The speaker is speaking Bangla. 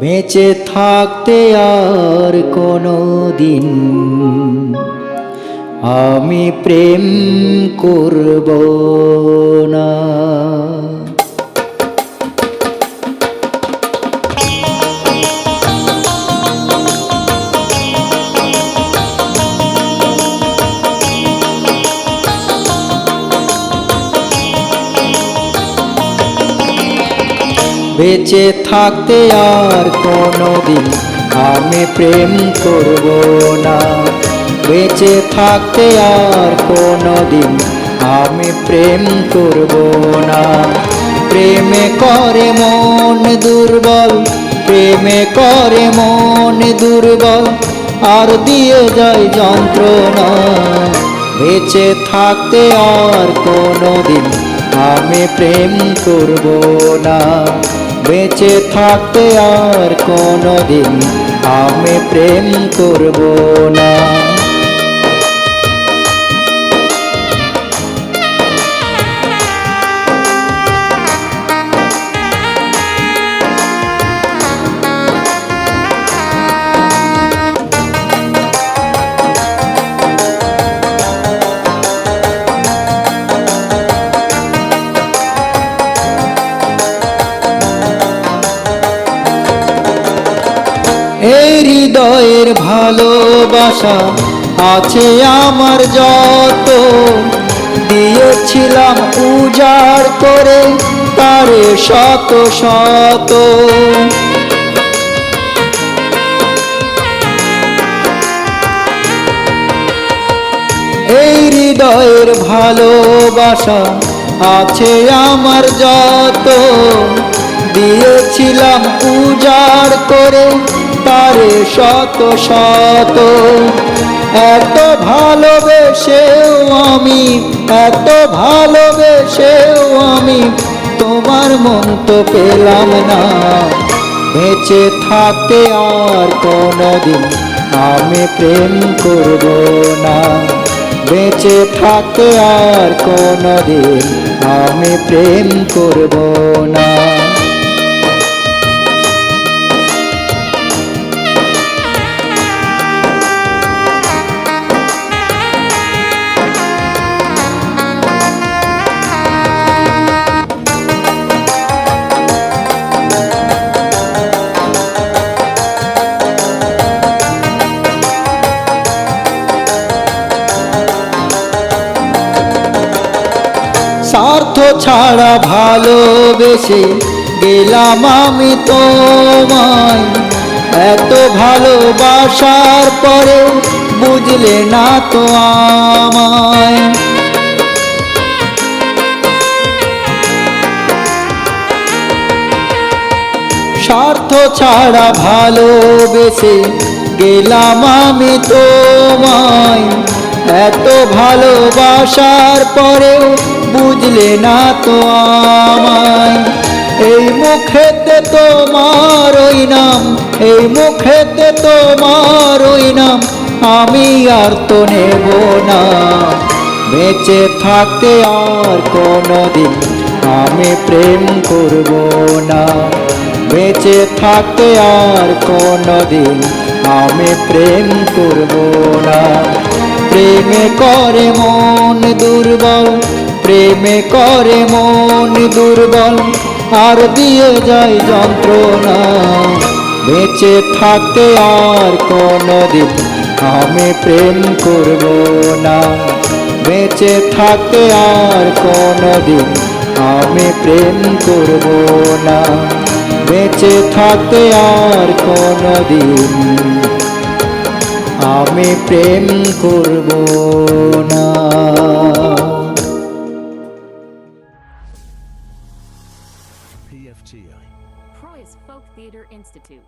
বেঁচে থাকতে আর কোনো দিন আমি প্রেম করব না। বেঁচে থাকতে আর কোনো দিন আমি প্রেম করব না। বেঁচে থাকতে আর কোনো দিন আমি প্রেম করব না। প্রেমে করে মন দুর্বল, প্রেমে করে মন দুর্বল, আর দিয়ে যায় যন্ত্রণা। বেঁচে থাকতে আর কোনো দিন আমি প্রেম করব না। বেঁচে থাকতে আর কোনো দিন আমি প্রেম করব না। এই হৃদয়ের ভালোবাসা আছে আমার যত। দিয়েছিলাম উজাড় করে তারে শত শত। এই হৃদয়ের ভালোবাসা আছে আমার যত। দিয়েছিলাম উজাড় করে শত শত। এত ভালোবেসেও আমি, এত ভালোবেসেও আমি তোমার মন তো পেলাম না। বেঁচে থাকতে আর কোনোদিন আমি প্রেম করব না। বেঁচে থাকতে আর কোনোদিন আমি প্রেম করব না। ছাড়া ভালোবেসে গেলাম আমি তোমায়। এত ভালোবাসার পরে বুঝলে না তো আমায়। স্বার্থ ছাড়া ভালোবেসে গেলাম আমি তোমায়। এত ভালোবাসার পরেও বুঝলে না তো আমায় এই মুখেতে তোমার ওই নাম, এই মুখেতে তোমার ওই নাম, আমি আর তো নেব না। বেঁচে থাকতে আর কোনো দিন আমি প্রেম করব না। বেঁচে থাকতে আর কোনো দিন আমি প্রেম করব না। প্রেমে করে মন দুর্বল প্রেমে করে মন দুর্বল, আর দিয়ে যায় যন্ত্রণা। বেঁচে থাকতে আর কোনো দিন আমি প্রেম করব না। বেঁচে থাকতে আর কোনো দিন আমি প্রেম করব না। বেঁচে থাকতে আর কোনো দিন আমি প্রেম করব না। Proyas Folk Theatre Institute.